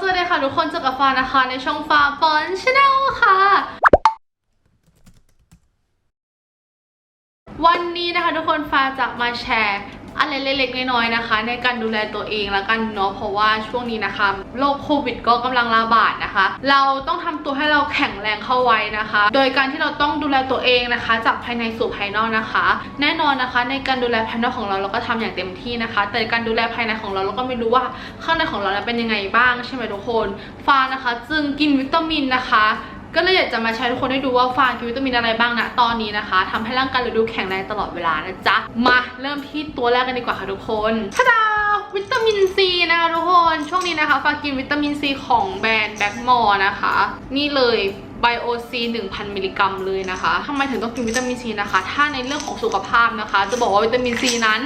สวัสดีค่ะทุกคนเจอกับฟ้านะคะในช่องฟ้าฟอนชาแนลค่ะ วันนี้นะคะทุกคนฟ้าจะมาแชร์ อะไรเล็กๆน้อยๆนะคะ ในการดูแลตัวเองแล้วกันเนาะเพราะว่าช่วงนี้นะคะโรคโควิดก็กำลังระบาดนะคะ เราต้องทำตัวให้เราแข็งแรงเข้าไว้นะคะ โดยการที่เราต้องดูแลตัวเองนะคะ จากภายในสู่ภายนอกนะคะ แน่นอนนะคะ ในการดูแลภายนอกของเราเราก็ทำอย่างเต็มที่นะคะ แต่การดูแลภายในของเราเราก็ไม่รู้ว่าข้างในของเราเป็นยังไงบ้างใช่ไหมทุกคนฟ้านะคะ จึงกินวิตามินนะคะ ก็เลยอยากจะมาแชร์ทุกคนให้ดูว่าฟางกินวิตามินอะไรบ้างนะตอนนี้นะคะทำให้ร่างกายเราดูแข็งแรงตลอดเวลานะจ๊ะ มาเริ่มที่ตัวแรกกันดีกว่าค่ะทุกคนทะดาวิตามินซีนะคะทุกคน ช่วงนี้นะคะฟางกินวิตามินซีของแบรนด์แบ็กมอร์นะคะ นี่เลย ไบโอซี1,000 มิลลิกรัมเลยนะคะทำไมถึงต้องกินวิตามินซีนะคะ ถ้าในเรื่องของสุขภาพนะคะ จะบอกว่าวิตามินซีนั้น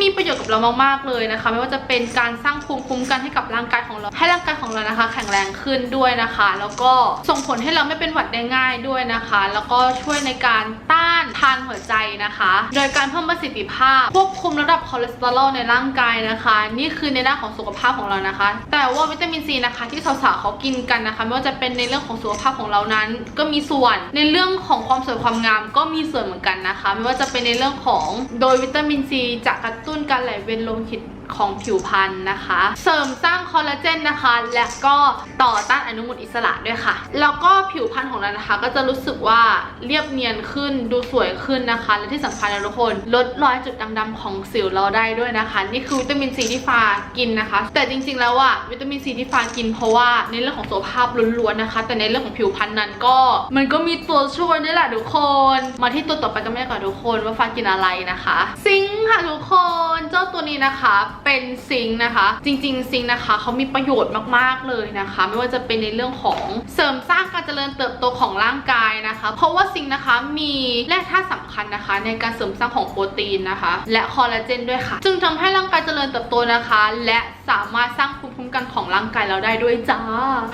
มีประโยชน์กับเรามากๆเลยนะคะ ไม่ว่าจะเป็นการสร้างภูมิคุ้มกันให้กับร่างกายของเรา ให้ร่างกายของเรานะคะ แข็งแรงขึ้นด้วยนะคะ แล้วก็ส่งผลให้เราไม่เป็นหวัดได้ง่ายด้วยนะคะ แล้วก็ช่วยในการต้านทานหัวใจนะคะ โดยการเพิ่มประสิทธิภาพควบคุมระดับคอเลสเตอรอลในร่างกายนะคะ นี่คือในด้านของสุขภาพของเรานะคะ แต่ว่าวิตามินซีนะคะที่สาวๆเขากินกันนะคะ ไม่ว่าจะเป็นในเรื่องของสุขภาพของเรานั้นก็มีส่วนในเรื่องของความสวยความงามก็มีส่วนเหมือนกันนะคะ ไม่ว่าจะเป็นในเรื่องของโดยวิตามินซีจะกระตุ้นการไหลเวียนโลหิต ของผิวพรรณนะคะ เสริมสร้างคอลลาเจนนะคะ และก็ต่อต้านอนุมูลอิสระด้วยค่ะ แล้วก็ผิวพรรณของเรานะคะ ก็จะรู้สึกว่าเรียบเนียนขึ้นดูสวยขึ้นนะคะ และที่สำคัญนะทุกคนลดรอยจุดด่างๆของสิวเราได้ด้วยนะคะ นี่คือวิตามินซีที่ฟ้ากินนะคะ แต่จริงๆแล้วอะวิตามินซีที่ฟ้ากินเพราะว่าในเรื่องของสุขภาพล้วนๆนะคะ แต่ในเรื่องของผิวพรรณนั้นก็ มันก็มีตัวช่วยด้วยแหละทุกคน มาที่ตัวต่อไปกันไม่ได้ก่อนทุกคนว่าฟ้ากินอะไรนะคะ ซิงค์ค่ะทุกคนเจ้าตัวนี้นะคะ เป็นซิงค์นะคะ จริง ๆ ซิงค์นะคะเขามีประโยชน์มากๆเลยนะคะ ไม่ว่าจะเป็นในเรื่องของเสริมสร้างการเจริญเติบโตของร่างกายนะคะ เพราะว่าซิงค์นะคะมีแร่ธาตุสำคัญนะคะ ในการเสริมสร้างของโปรตีนนะคะ และคอลลาเจนด้วยค่ะ จึงทำให้ร่างกายเจริญเติบโตนะคะ และ สามารถสร้างภูมิคุ้มกันของร่างกายเราได้ด้วยจ้า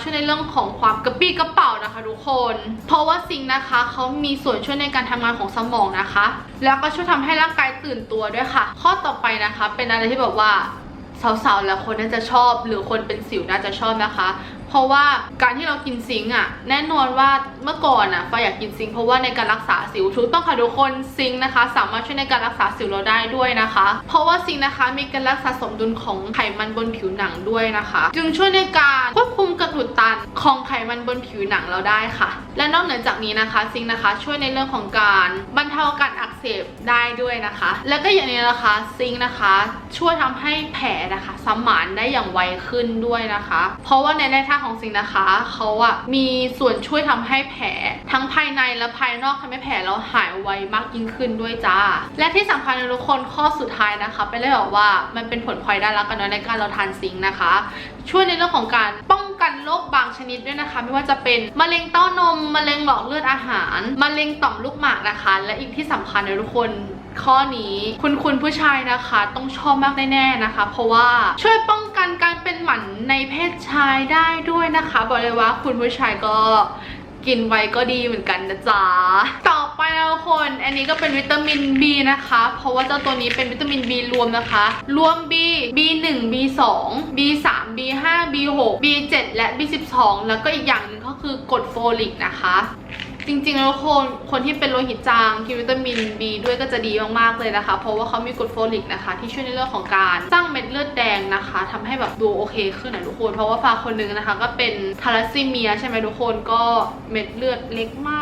ช่วยในเรื่องของความกระปี้กระเป๋านะคะทุกคน เพราะว่าซิงนะคะเขามีส่วนช่วยในการทำงานของสมองนะคะ แล้วก็ช่วยทำให้ร่างกายตื่นตัวด้วยค่ะ ข้อต่อไปนะคะ เป็นอะไรที่แบบว่าสาวๆแล้วคนน่าจะชอบ หรือคนเป็นสิวน่าจะชอบนะคะ ราะว่าการที่เรากินซิงค์อะแน่นอนว่าเมื่อก่อนอะฟ้าอยากกินซิงค์เพราะว่าในการรักษาสิวถูกต้องค่ะทุกคนซิงค์นะคะ สามารถช่วยในการรักษาสิวเราได้ด้วยนะคะ เพราะว่าซิงค์นะคะมีการรักษาสมดุลของไขมันบนผิวหนังด้วยนะคะ จึงช่วยในการควบคุมการอุดตันของไขมันบนผิวหนังเราได้ค่ะ และนอกเหนือจากนี้นะคะซิงค์นะคะ ช่วยในเรื่องของการบรรเทาการอักเสบได้ด้วยนะคะ แล้วก็อย่างนี้นะคะซิงค์นะคะ ช่วยทำให้แผลนะคะสมานได้อย่างไวขึ้นด้วยนะคะ เพราะว่าในแร่ธาตุของซิงนะคะเขาอะมีส่วนช่วยทำให้แผลทั้งภายในและภายนอกทำให้แผลเราหายไวมากยิ่งขึ้นด้วยจ้า และที่สำคัญนทุกคนข้อสุดท้ายนะคะเป็นเรื่องแบบว่ามันเป็นผลพลอยได้แล้วกันเนาะในการเราทานซิงนะคะ ช่วยในเรื่องของการป้องกันโรคบางชนิดด้วยนะคะ ไม่ว่าจะเป็นมะเร็งเต้านมมะเร็งหลอดเลือดอาหารมะเร็งต่อมลูกหมากนะคะ และอีกที่สำคัญนทุกคนข้อนี้คุณคุณผู้ชายนะคะ ต้องชอบมากแน่ๆนะคะ เพราะว่าช่วยป้องกัน ในเพศชายได้ด้วยนะคะ บอกเลยว่าคุณผู้ชายก็กินไว้ก็ดีเหมือนกันนะจ๊ะ ต่อไปแล้วคน อันนี้ก็เป็นวิตามิน B นะคะ เพราะว่าเจ้าตัวนี้เป็นวิตามิน B รวมนะคะ รวม B B1 B2 B3 B5 B6 B7 และ B12 แล้วก็อีกอย่างหนึ่งก็คือกรดโฟลิกนะคะ จริงๆ แล้วคนคนที่เป็นโลหิตจางกินวิตามิน B ด้วยก็จะดีมากๆเลยนะคะ เพราะว่าเขามีกรดโฟลิกนะคะ ที่ช่วยในเรื่องของการสร้างเม็ดเลือดแดงนะคะทำให้แบบดูโอเคขึ้นนะทุกคน เพราะว่าฟ้าคนหนึงนะคะ ก็เป็นทาลัสซีเมียใช่ไหมทุกคนก็เม็ดเลือดเล็กม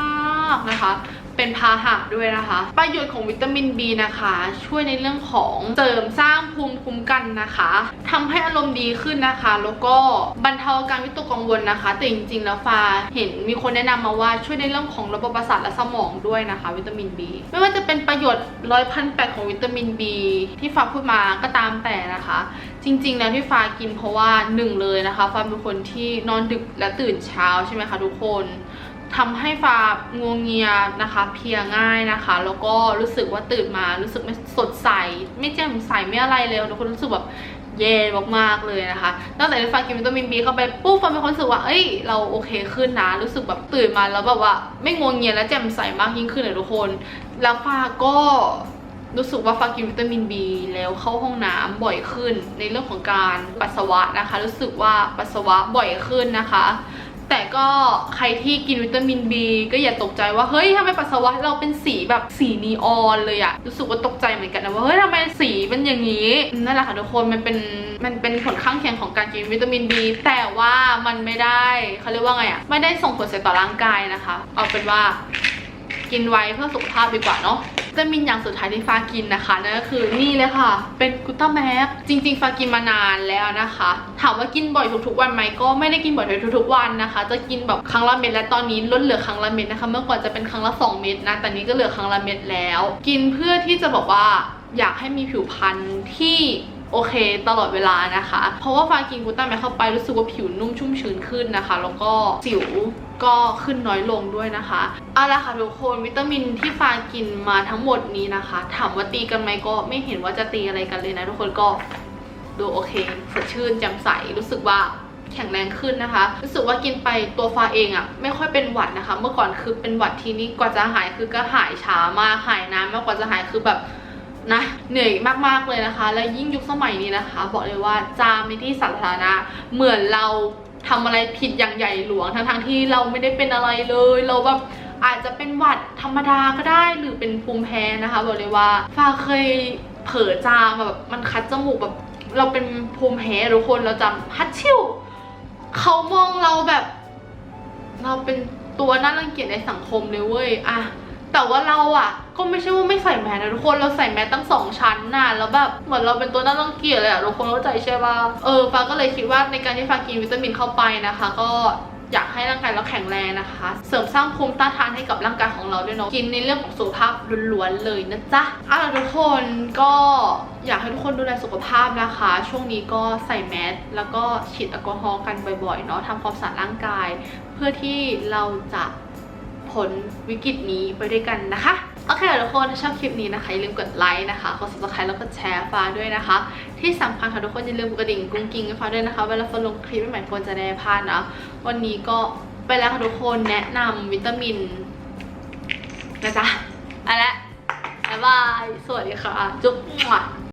ากนะคะ เป็นพาหะด้วยนะคะ ประโยชน์ของวิตามิน B นะคะ ช่วยในเรื่องของเสริมสร้างภูมิคุ้มกันนะคะทำให้อารมณ์ดีขึ้นนะคะ แล้วก็บรรเทาอาการวิตกกังวลนะคะ แต่จริงๆ แล้วฟ้าเห็นมีคนแนะนำมาว่าช่วยในเรื่องของระบบประสาทและสมองด้วยนะคะ วิตามิน B ไม่ว่าจะเป็นประโยชน์ร้อยพันแปดของวิตามิน B ที่ฟ้าพูดมาก็ตามแต่นะคะ จริง ๆ แล้วที่ฟ้ากินเพราะว่าหนึ่งเลยนะคะฟ้าเป็นคนที่นอนดึกและตื่นเช้าใช่ไหมคะทุกคน ทำให้ฟ้างวงเงียนะคะเพียง่ายนะคะ แล้วก็รู้สึกว่าตื่นมารู้สึกไม่สดใส ไม่แจ่มใสไม่อะไรเลยทุกคนรู้สึกแบบเย่มากๆเลยนะคะตั้งแต่ที่ฟ้ากินวิตามินบีเข้าไปปุ๊บฟามีความรู้สึกว่า เอ้ย เราโอเคขึ้นนะ รู้สึกแบบตื่นมาแล้วแบบว่า ไม่งวงเงียและแจ่มใสมากยิ่งขึ้นเลยทุกคน แล้วฟ้าก็รู้สึกว่าฟ้ากินวิตามิน B แล้วเข้าห้องน้ำบ่อยขึ้น ในเรื่องของการปัสสาวะนะคะ รู้สึกว่าปัสสาวะบ่อยขึ้นนะคะ แต่ก็ใครที่กินวิตามิน B ก็อย่าตกใจว่าเฮ้ยทำไมปัสสาวะเราเป็นสีแบบสีนีออนเลยอะรู้สึกว่าตกใจเหมือนกันนะว่าเฮ้ยทำไมสีเป็นอย่างนี้นั่นแหละค่ะทุกคนมันเป็นมันเป็นผลข้างเคียงของการกินวิตามิน B แต่ว่ามันไม่ได้เขาเรียกว่าไงอะไม่ได้ส่งผลเสียต่อร่างกายนะคะ เอาเป็นว่ากินไว้เพื่อสุขภาพดีกว่าเนาะ จะมีอย่างสุดท้ายที่ฟ้ากินนะคะนั่นก็คือนี่เลยค่ะ เป็นกุตเตาแมกจริง ๆ ฟ้ากินมานานแล้วนะคะ ถามว่ากินบ่อยทุกๆวันไหมก็ไม่ได้กินบ่อยทุกๆวันนะคะ จะกินแบบครั้งละเม็ดและตอนนี้ลดเหลือครั้งละเม็ดนะคะ เมื่อก่อนจะเป็นครั้งละสองเม็ดนะแต่นี้ก็เหลือครั้งละเม็ดแล้ว กินเพื่อที่จะบอกว่าอยากให้มีผิวพรรณที่ โอเคตลอดเวลานะคะ เพราะว่าฟากินกูต้าแมกเข้าไปรู้สึกว่าผิวนุ่มชุ่มชื้นขึ้นนะคะ แล้วก็สิวก็ขึ้นน้อยลงด้วยนะคะเอาละค่ะทุกคนวิตามินที่ฟากินมาทั้งหมดนี้นะคะ ถามว่าตีกันไหมก็ไม่เห็นว่าจะตีอะไรกันเลยนะทุกคนก็ดูโอเคสดชื่นแจ่มใสรู้สึกว่าแข็งแรงขึ้นนะคะ รู้สึกว่ากินไปตัวฟ้าเองอะไม่ค่อยเป็นหวัดนะคะ เมื่อก่อนคือเป็นหวัดทีนี้กว่าจะหายคือก็หายช้ามากหายนานมากกว่าจะหายคือแบบ นะเหนื่อยมากๆเลยนะคะ และยิ่งยุคสมัยนี้นะคะ บอกเลยว่าจามในที่สาธารณะเหมือนเราทำอะไรผิดอย่างใหญ่หลวงทั้งๆที่เราไม่ได้เป็นอะไรเลย เราแบบอาจจะเป็นหวัดธรรมดาก็ได้หรือเป็นภูมิแพ้นะคะบอกเลยว่าฟ้าเคยเผลอจามแบบมันคัดจมูกแบบเราเป็นภูมิแพ้ทุกคนเราจำฮัตชิวเขามองเราแบบ เราเป็นตัวน่ารังเกียจในสังคมเลยเว้ยอะ แต่ว่าเราอะก็ไม่ใช่ว่าไม่ใส่แมสนะทุกคนเราใส่แมสตั้งสองชั้นน่ะแล้วแบบเหมือนเราเป็นตัวน่ารังเกียจเลยอะทุกคนเข้าใจใช่ป่ะเออฟ้าก็เลยคิดว่าในการที่ฟ้ากินวิตามินเข้าไปนะคะ ก็อยากให้ร่างกายเราแข็งแรงนะคะ เสริมสร้างภูมิต้านทานให้กับร่างกายของเราด้วยเนาะ กินในเรื่องของสุขภาพล้วนๆเลยนะจ๊ะเอาล่ะทุกคนก็อยากให้ทุกคนดูแลสุขภาพนะคะ ช่วงนี้ก็ใส่แมสแล้วก็ฉีดแอลกอฮอล์กันบ่อยๆเนาะทำความสะอาดร่างกาย เพื่อที่เราจะ พ้นวิกฤตนี้ไปด้วยกันนะคะ โอเคทุกคนถ้าชอบคลิปนี้นะคะ อย่าลืมกดไลค์นะคะ กด subscribe แล้วก็แชร์ฟ้าด้วยนะคะ ที่สำคัญค่ะทุกคนอย่าลืมกดกระดิ่งกุ้งกิ้งฟ้าด้วยนะคะ เวลาฟ้าลงคลิปใหม่ๆควรจะได้พลาดนะ วันนี้ก็ไปแล้วค่ะทุกคนแนะนำวิตามินนะจ๊ะไปแล้วบ๊ายบาย สวัสดีค่ะ จุ๊บ